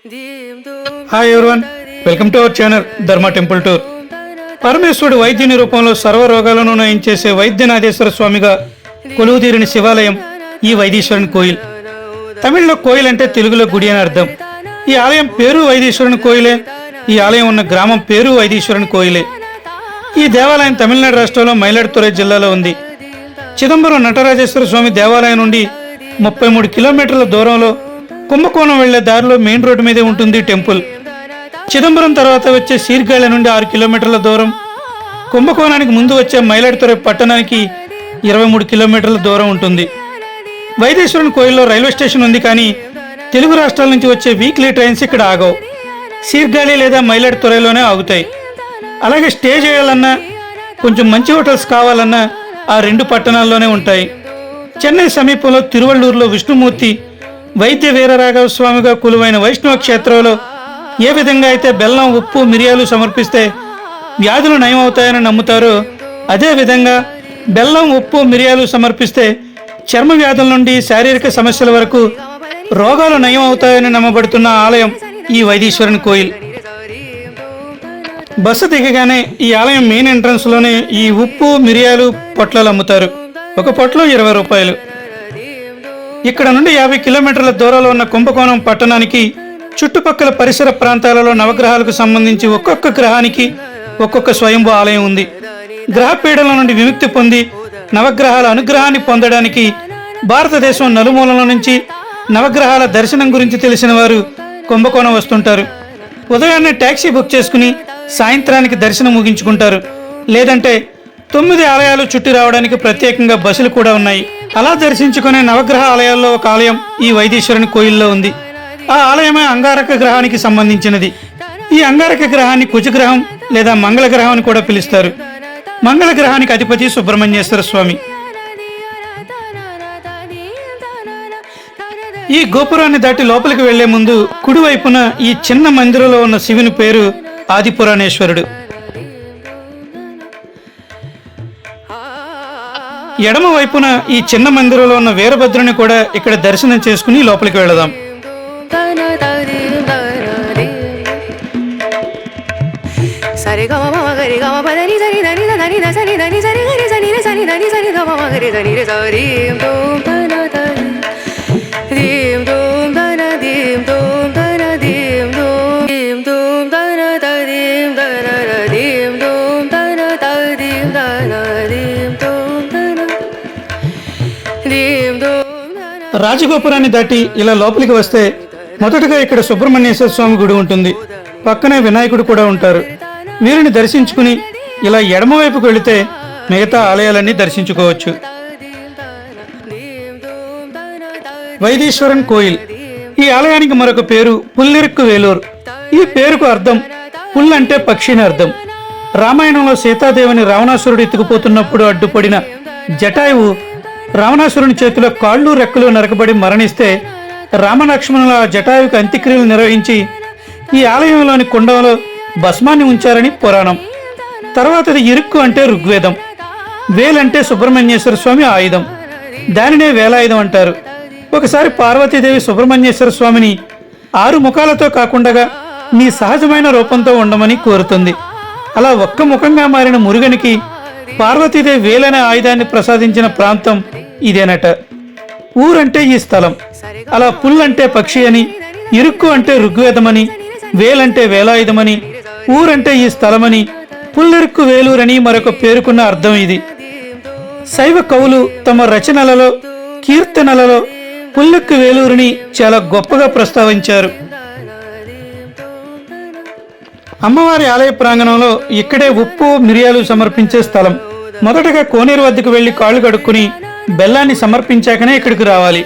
Hi everyone welcome to our channel Dharma temple tour పరమేశ్వరుడు వైద్యుని రూపంలో సర్వ రోగాలను నయం చేసే వైద్యనాథేశ్వర స్వామిగా కొలువుదీరిన శివాలయం ఈ వైదీశ్వరుని కోయిల్. తమిళ్ళో కోయిల్ అంటే తెలుగులో గుడి అని అర్థం. ఈ ఆలయం పేరు వైదీశ్వరుని కోయిలే. ఈ ఆలయం ఉన్న గ్రామం పేరు వైదీశ్వరుని కోయిలే. ఈ దేవాలయం తమిళనాడు రాష్ట్రంలో మయిలాడుతురై జిల్లాలో ఉంది. చిదంబరం నటరాజేశ్వర స్వామి దేవాలయం నుండి ముప్పై మూడు కిలోమీటర్ల దూరంలో కుంభకోణం వెళ్ళే దారిలో మెయిన్ రోడ్డు మీదే ఉంటుంది టెంపుల్. చిదంబరం తర్వాత వచ్చే సీర్గాళ నుండి ఆరు కిలోమీటర్ల దూరం. కుంభకోణానికి ముందు వచ్చే మైలాడుతురై పట్టణానికి ఇరవై మూడు కిలోమీటర్ల దూరం ఉంటుంది. వైదేశ్వరుని కోయిల్లో రైల్వే స్టేషన్ ఉంది కానీ తెలుగు రాష్ట్రాల నుంచి వచ్చే వీక్లీ ట్రైన్స్ ఇక్కడ ఆగవు. సీర్గాళి లేదా మైలాడుతురైలోనే ఆగుతాయి. అలాగే స్టే చేయాలన్నా కొంచెం మంచి హోటల్స్ కావాలన్నా ఆ రెండు పట్టణాల్లోనే ఉంటాయి. చెన్నై సమీపంలో తిరువళ్ళూరులో విష్ణుమూర్తి వైద్య వీరరాఘవ స్వామిగా కులువైన వైష్ణవ క్షేత్రంలో ఏ విధంగా అయితే బెల్లం ఉప్పు మిరియాలు సమర్పిస్తే వ్యాధులు నయమవుతాయని నమ్ముతారో అదే విధంగా బెల్లం ఉప్పు మిరియాలు సమర్పిస్తే చర్మ వ్యాధుల నుండి శారీరక సమస్యల వరకు రోగాలు నయం అవుతాయని నమ్మబడుతున్న ఆలయం ఈ వైదీశ్వరుని కోయిల్. బస్సు దిగగానే ఈ ఆలయం మెయిన్ ఎంట్రన్స్లోనే ఈ ఉప్పు మిరియాలు పొట్లాలు అమ్ముతారు. ఒక పొట్లో ఇరవై రూపాయలు. ఇక్కడ నుండి యాభై కిలోమీటర్ల దూరంలో ఉన్న కుంభకోణం పట్టణానికి చుట్టుపక్కల పరిసర ప్రాంతాలలో నవగ్రహాలకు సంబంధించి ఒక్కొక్క గ్రహానికి ఒక్కొక్క స్వయంభూ ఆలయం ఉంది. గ్రహ పీడల నుండి విముక్తి పొంది నవగ్రహాల అనుగ్రహాన్ని పొందడానికి భారతదేశం నలుమూలల నుంచి నవగ్రహాల దర్శనం గురించి తెలిసిన వారు కుంభకోణం వస్తుంటారు. ఉదయాన్నే ట్యాక్సీ బుక్ చేసుకుని సాయంత్రానికి దర్శనం ముగించుకుంటారు. లేదంటే తొమ్మిది ఆలయాలు చుట్టి రావడానికి ప్రత్యేకంగా బస్సులు కూడా ఉన్నాయి. అలా దర్శించుకునే నవగ్రహ ఆలయాల్లో ఒక ఆలయం ఈ వైదీశ్వరుని కోయిల్లో ఉంది. ఆ ఆలయమే అంగారక గ్రహానికి సంబంధించినది. ఈ అంగారక గ్రహాన్ని కుజగ్రహం లేదా మంగళ గ్రహం అని కూడా పిలుస్తారు. మంగళ గ్రహానికి అధిపతి సుబ్రహ్మణ్యేశ్వర స్వామి. ఈ గోపురాన్ని దాటి లోపలికి వెళ్ళే ముందు కుడివైపున ఈ చిన్న మందిరంలో ఉన్న శివుని పేరు ఆదిపురాణేశ్వరుడు. ఎడమ వైపున ఈ చిన్న మందిరంలో ఉన్న వీరభద్రుని కూడా ఇక్కడ దర్శనం చేసుకుని లోపలికి వెళదాం. సరి రాజగోపురాన్ని దాటి ఇలా లోపలికి వస్తే మొదటగా ఇక్కడ సుబ్రహ్మణ్యేశ్వర స్వామి గుడి ఉంటుంది. పక్కనే వినాయకుడు కూడా ఉంటారు. వీరిని దర్శించుకుని ఇలా ఎడమవైపుకు వెళితే మిగతా ఆలయాలన్నీ దర్శించుకోవచ్చు. వైదీశ్వరన్ కోయిల్. ఈ ఆలయానికి మరొక పేరు పుల్లిరుక్కు వేలూరు. ఈ పేరుకు అర్థం పుల్ అంటే పక్షిని అర్థం. రామాయణంలో సీతాదేవిని రావణాసురుడు ఎత్తుకుపోతున్నప్పుడు అడ్డుపడిన జటాయువు రావణాసురుని చేతిలో కాళ్ళు రెక్కలు నరకబడి మరణిస్తే రామలక్ష్మణుల జటాయుకు అంత్యక్రియలు నిర్వహించి ఈ ఆలయంలోని కుండంలో భస్మాన్ని ఉంచారని పురాణం. తర్వాతది ఇరుక్కు అంటే ఋగ్వేదం. వేలంటే సుబ్రహ్మణ్యేశ్వర స్వామి ఆయుధం. దానినే వేలాయుధం అంటారు. ఒకసారి పార్వతీదేవి సుబ్రహ్మణ్యేశ్వర స్వామిని ఆరు ముఖాలతో కాకుండా నీ సహజమైన రూపంతో ఉండమని కోరుతుంది. అలా ఒక్క ముఖంగా మారిన మురుగనికి పార్వతీదేవి వేలనే ఆయుధాన్ని ప్రసాదించిన ప్రాంతం ఇదేనట. ఊరంటే ఈ స్థలం. అలా పుల్ అంటే పక్షి అని ఇరుక్కు అంటే ఋగ్వేదమని వేలంటే వేలాయుధమని ఊరంటే ఈ స్థలమని పుల్లిరుక్కు వేలూరని మరొక పేరుకున్న అర్థం ఇది. శైవ కవులు తమ రచనలలో కీర్తనలలో పుల్లెక్కు వేలూరిని చాలా గొప్పగా ప్రస్తావించారు. అమ్మవారి ఆలయ ప్రాంగణంలో ఇక్కడే ఉప్పు మిరియాలు సమర్పించే స్థలం. మొదటగా కోనేరు వద్దకు వెళ్ళి కాళ్ళు కడుక్కుని బెల్లాన్ని సమర్పించాకనే ఇక్కడికి రావాలి.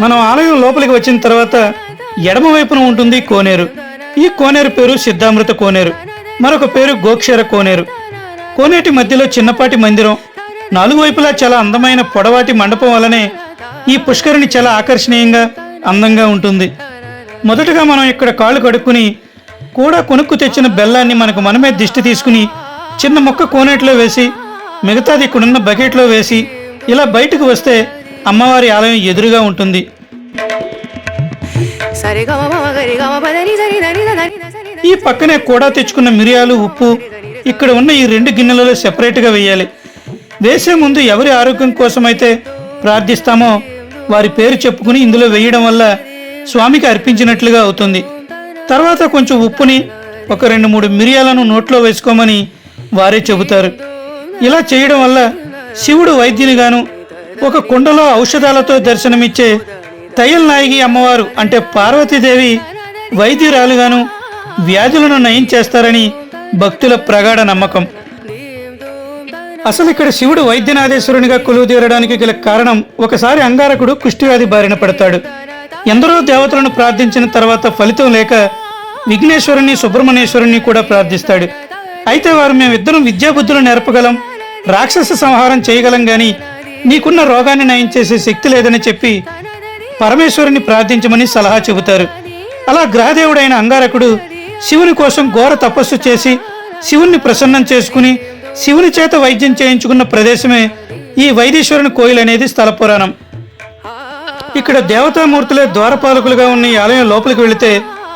మనం ఆలయం లోపలికి వచ్చిన తర్వాత ఎడమ వైపున ఉంటుంది కోనేరు. ఈ కోనేరు పేరు సిద్ధామృత కోనేరు. మరొక పేరు గోక్షర కోనేరు. కోనేటి మధ్యలో చిన్నపాటి మందిరం. నాలుగు వైపులా చాలా అందమైన పొడవాటి మండపం వలనే ఈ పుష్కరిణి చాలా ఆకర్షణీయంగా అందంగా ఉంటుంది. మొదటగా మనం ఇక్కడ కాళ్ళు కడుక్కుని కూడా కొనుక్కు తెచ్చిన బెల్లాన్ని మనకు మనమే దిష్టి తీసుకుని చిన్న మొక్క కోనేటిలో వేసి మిగతాది ఇక్కడున్న బకెట్లో వేసి ఇలా బయటకు వస్తే అమ్మవారి ఆలయం ఎదురుగా ఉంటుంది. ఈ పక్కనే కూడా తెచ్చుకున్న మిరియాలు ఉప్పు ఇక్కడ ఉన్న ఈ రెండు గిన్నెలలో సెపరేట్గా వేయాలి వేసే ముందు ఎవరి ఆరోగ్యం కోసమైతే ప్రార్థిస్తామో వారి పేరు చెప్పుకుని ఇందులో వేయడం వల్ల స్వామికి అర్పించినట్లుగా అవుతుంది తర్వాత కొంచెం ఉప్పుని ఒక రెండు మూడు మిరియాలను నోట్లో వేసుకోమని వారే చెబుతారు ఇలా చేయడం వల్ల శివుడు వైద్యునిగాను ఒక కుండలో ఔషధాలతో దర్శనమిచ్చే తయల్ నాయకి అమ్మవారు అంటే పార్వతీదేవి వైద్యురాలుగాను వ్యాధులను నయం చేస్తారని భక్తుల ప్రగాఢ నమ్మకం. అసలు ఇక్కడ శివుడు వైద్యనాథేశ్వరునిగా కొలువు తీరడానికి గల కారణం ఒకసారి అంగారకుడు కుష్ఠవ్యాధి బారిన పడతాడు. ఎందరో దేవతలను ప్రార్థించిన తర్వాత ఫలితం లేక విఘ్నేశ్వరుని సుబ్రహ్మణ్యేశ్వరుని కూడా ప్రార్థిస్తాడు. అయితే వారు మేమిద్దరం విద్యాబుద్ధులు నేర్పగలం రాక్షస సంహారం చేయగలం గాని నీకున్న రోగాన్ని నయం చేసే శక్తి లేదని చెప్పి పరమేశ్వరుని ప్రార్థించమని సలహా చెబుతారు. అలా గ్రహదేవుడైన అంగారకుడు శివుని కోసం ఘోర తపస్సు చేసి శివుణ్ణి ప్రసన్నం చేసుకుని శివుని చేత వైద్యం చేయించుకున్న ప్రదేశమే ఈ వైదీశ్వరుని కోయిల్ అనేది స్థల పురాణం. ఇక్కడ దేవతామూర్తులే ద్వారపాలకులుగా ఉన్న ఈ ఆలయం లోపలికి వెళితే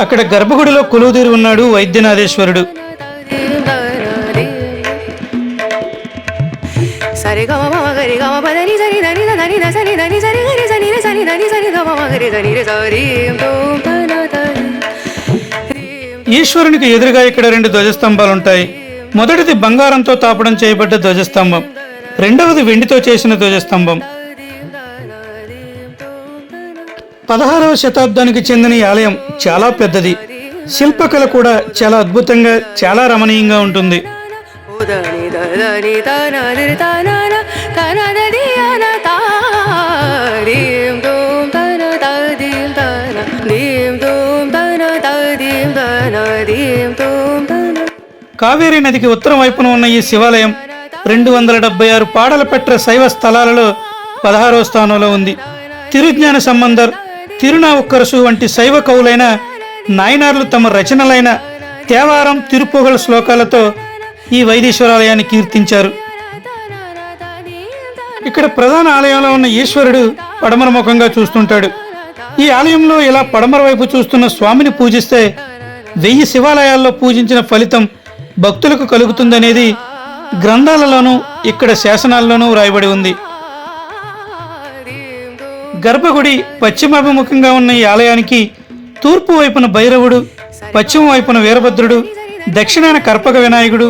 అక్కడ గర్భగుడిలో కొలువుదీరి ఉన్నాడు వైద్యనాథేశ్వరుడు. సరి సరి సరి దని సని దని రే సరి ఈశ్వరునికి ఎదురుగా ఇక్కడ రెండు ధ్వజస్తంభాలు ఉంటాయి మొదటిది బంగారంతో తాపడం చేయబడ్డ ధ్వజస్తంభం. రెండవది వెండితో చేసిన ధ్వజస్తంభం. పదహారవ శతాబ్దానికి చెందిన ఈ ఆలయం చాలా పెద్దది. శిల్పకళ కూడా చాలా అద్భుతంగా చాలా రమణీయంగా ఉంటుంది. కావేరీ నదికి ఉత్తరం వైపున ఉన్న ఈ శివాలయం రెండు వందల డెబ్బై ఆరు పాడలపెట్ర శైవ స్థలాలలో పదహారవ స్థానంలో ఉంది. తిరుజ్ఞాన సంబంధర్ తిరునావుక్కరసు వంటి శైవ కవులైన నాయనార్లు తమ రచనలైన తేవారం తిరుపొగల శ్లోకాలతో ఈ వైదీశ్వరాలయాన్ని కీర్తించారు. ఇక్కడ ప్రధాన ఆలయంలో ఉన్న ఈశ్వరుడు పడమర ముఖంగా చూస్తుంటాడు. ఈ ఆలయంలో ఇలా పడమర వైపు చూస్తున్న స్వామిని పూజిస్తే వెయ్యి శివాలయాల్లో పూజించిన ఫలితం భక్తులకు కలుగుతుందనేది గ్రంథాలలోనూ ఇక్కడ శాసనాల్లోనూ వ్రాయబడి ఉంది. గర్భగుడి పశ్చిమాభిముఖంగా ఉన్న ఈ ఆలయానికి తూర్పు వైపున భైరవుడు పశ్చిమ వైపున వీరభద్రుడు దక్షిణాన కర్పక వినాయకుడు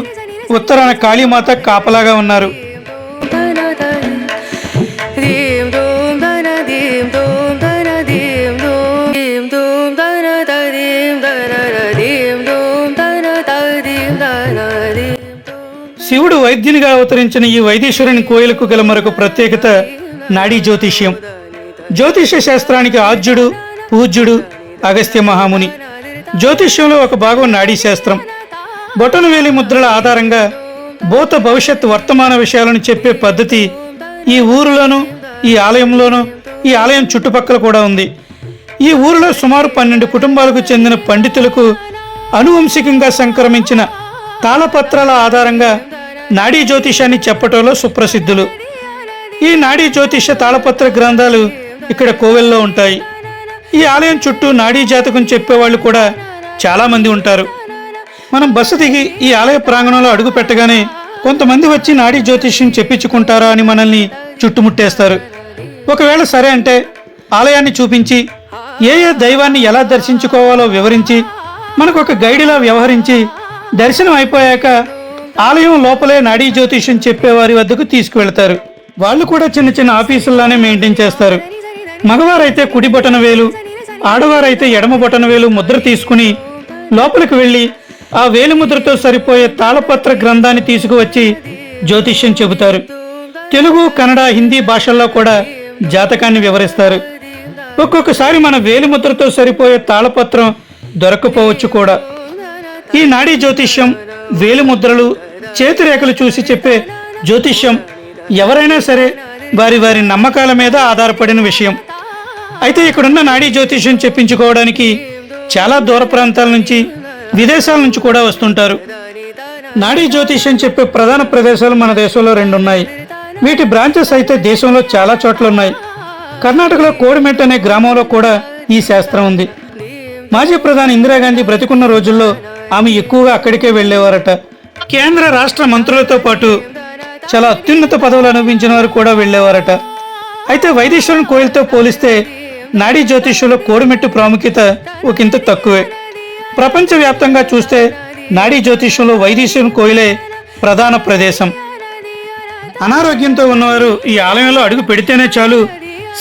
ఉత్తరాన కాళీమాత కాపలాగా ఉన్నారు. శివుడు వైద్యునిగా అవతరించిన ఈ వైదీశ్వరుని కోయిలకు గల మరొక ప్రత్యేకత నాడీ జ్యోతిష్యం. జ్యోతిష్య శాస్త్రానికి ఆద్యుడు పూజ్యుడు అగస్త్య మహాముని. జ్యోతిష్యంలో ఒక భాగం నాడీ శాస్త్రం. బొటనవేలి ముద్రల ఆధారంగా భూత భవిష్యత్ వర్తమాన విషయాలను చెప్పే పద్ధతి ఈ ఊరిలోనూ ఈ ఆలయంలోనూ ఈ ఆలయం చుట్టుపక్కల కూడా ఉంది. ఈ ఊరిలో సుమారు పన్నెండు కుటుంబాలకు చెందిన పండితులకు అనువంశికంగా సంక్రమించిన తాళపత్రాల ఆధారంగా నాడీ జ్యోతిషాన్ని చెప్పటంలో సుప్రసిద్ధులు. ఈ నాడీ జ్యోతిష తాళపత్ర గ్రంథాలు ఇక్కడ కోవెల్లో ఉంటాయి. ఈ ఆలయం చుట్టూ నాడీ జాతకం చెప్పేవాళ్ళు కూడా చాలామంది ఉంటారు. మనం బస్సు దిగి ఈ ఆలయ ప్రాంగణంలో అడుగు పెట్టగానే కొంతమంది వచ్చి నాడీ జ్యోతిష్యం చెప్పించుకుంటారా అని మనల్ని చుట్టుముట్టేస్తారు. ఒకవేళ సరే అంటే ఆలయాన్ని చూపించి ఏ ఏ దైవాన్ని ఎలా దర్శించుకోవాలో వివరించి మనకు ఒక గైడ్లా వ్యవహరించి దర్శనం అయిపోయాక ఆలయం లోపలే నాడీ జ్యోతిష్యం చెప్పేవారి వద్దకు తీసుకువెళ్తారు. వాళ్ళు కూడా చిన్న చిన్న ఆఫీసుల్లానే మెయింటైన్ చేస్తారు. మగవారైతే కుడి బొటన వేలు ఆడవారైతే ఎడమ బొటన వేలు ముద్ర తీసుకుని లోపలికి వెళ్ళి ఆ వేలు ముద్రతో సరిపోయే తాళపత్ర గ్రంథాన్ని తీసుకువచ్చి జ్యోతిష్యం చెబుతారు. తెలుగు కన్నడ హిందీ భాషల్లో కూడా జాతకాన్ని వివరిస్తారు. ఒక్కొక్కసారి మన వేలిముద్రతో సరిపోయే తాళపత్రం దొరకపోవచ్చు కూడా. ఈ నాడీ జ్యోతిష్యం వేలిముద్రలు చేతిరేఖలు చూసి చెప్పే జ్యోతిష్యం ఎవరైనా సరే వారి వారి నమ్మకాల మీద ఆధారపడిన విషయం. అయితే ఇక్కడున్న నాడీ జ్యోతిష్యం చెప్పించుకోవడానికి చాలా దూర ప్రాంతాల నుంచి విదేశాల నుంచి కూడా వస్తుంటారు. నాడీ జ్యోతిష్యం చెప్పే ప్రధాన ప్రదేశాలు మన దేశంలో రెండు ఉన్నాయి వీటి బ్రాంచెస్ అయితే దేశంలో చాలా చోట్ల ఉన్నాయి కర్ణాటకలో కోడిమెట్ అనే గ్రామంలో కూడా ఈ శాస్త్రం ఉంది. మాజీ ప్రధాని ఇందిరాగాంధీ బ్రతికున్న రోజుల్లో ఆమె ఎక్కువగా అక్కడికే వెళ్ళేవారట. కేంద్ర రాష్ట్ర మంత్రులతో పాటు చాలా అత్యున్నత పదవులు అనుభవించిన వారు కూడా వెళ్ళేవారట. అయితే వైదేశ్వరన్ కోయిల్తో పోలిస్తే నాడీ జ్యోతిష్యంలో కోడిమెట్టు ప్రాముఖ్యత ఒకంత తక్కువే. ప్రపంచవ్యాప్తంగా చూస్తే నాడీ జ్యోతిష్యంలో వైదేశ్వరన్ కోయిలే ప్రధాన ప్రదేశం. అనారోగ్యంతో ఉన్నవారు ఈ ఆలయంలో అడుగు పెడితేనే చాలు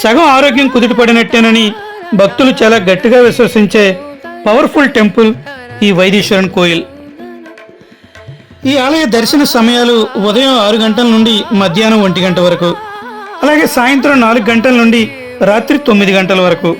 సగం ఆరోగ్యం కుదుటపడినట్టేనని భక్తులు చాలా గట్టిగా విశ్వసించే పవర్ఫుల్ టెంపుల్ ఈ వైదీశ్వరన్ కోయిల్. ఈ ఆలయ దర్శన సమయాలు ఉదయం ఆరు గంటల నుండి మధ్యాహ్నం ఒంటి గంట వరకు అలాగే సాయంత్రం నాలుగు గంటల నుండి రాత్రి తొమ్మిది గంటల వరకు.